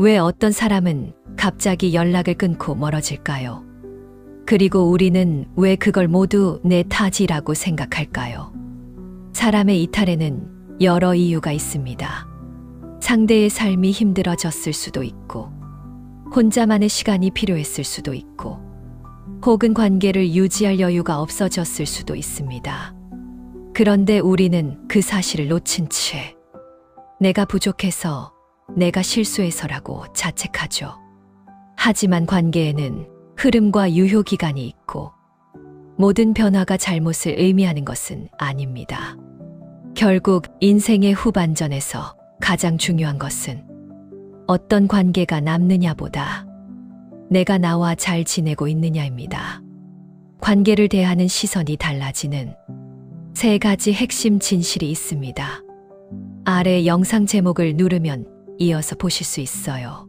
왜 어떤 사람은 갑자기 연락을 끊고 멀어질까요? 그리고 우리는 왜 그걸 모두 내 탓이라고 생각할까요? 사람의 이탈에는 여러 이유가 있습니다. 상대의 삶이 힘들어졌을 수도 있고, 혼자만의 시간이 필요했을 수도 있고, 혹은 관계를 유지할 여유가 없어졌을 수도 있습니다. 그런데 우리는 그 사실을 놓친 채 내가 부족해서, 내가 실수해서라고 자책하죠. 하지만 관계에는 흐름과 유효 기간이 있고 모든 변화가 잘못을 의미하는 것은 아닙니다. 결국 인생의 후반전에서 가장 중요한 것은 어떤 관계가 남느냐보다 내가 나와 잘 지내고 있느냐입니다. 관계를 대하는 시선이 달라지는 세 가지 핵심 진실이 있습니다. 아래 영상 제목을 누르면 이어서 보실 수 있어요.